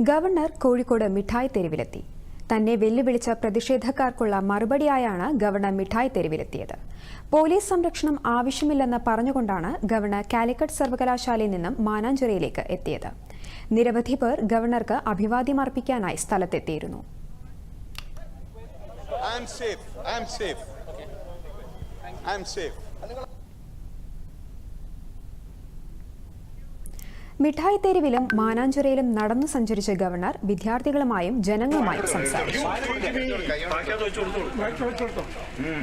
Governor Kozhikode മിഠായി തെരുവിലെത്തി തന്നെ വെല്ലുവിളിച്ച പ്രതിഷേധക്കാർക്കുള്ള മറുപടിയായാണ് ഗവർണർ മിഠായി തെരുവിലെത്തിയത് പോലീസ് സംരക്ഷണം ആവശ്യമില്ലെന്ന് പറഞ്ഞുകൊണ്ടാണ് ഗവർണർ കാലിക്കറ്റ് സർവകലാശാലയിൽ നിന്നും മാനാഞ്ചിറയിലേക്ക് എത്തിയത് നിരവധി പേർ ഗവർണർക്ക് അഭിവാദ്യം അർപ്പിക്കാനായി സ്ഥലത്തെത്തിയിരുന്നു I'm safe. I'm safe. I'm safe. മിഠായി തെരുവിലും മാനാഞ്ചിറയിലും നടന്നു സഞ്ചരിച്ച ഗവർണർ വിദ്യാർത്ഥികളുമായും ജനങ്ങളുമായും സംസാരിച്ചു ബാക്കിയത് വെച്ച് കൊടുത്തോളൂ. ഉം.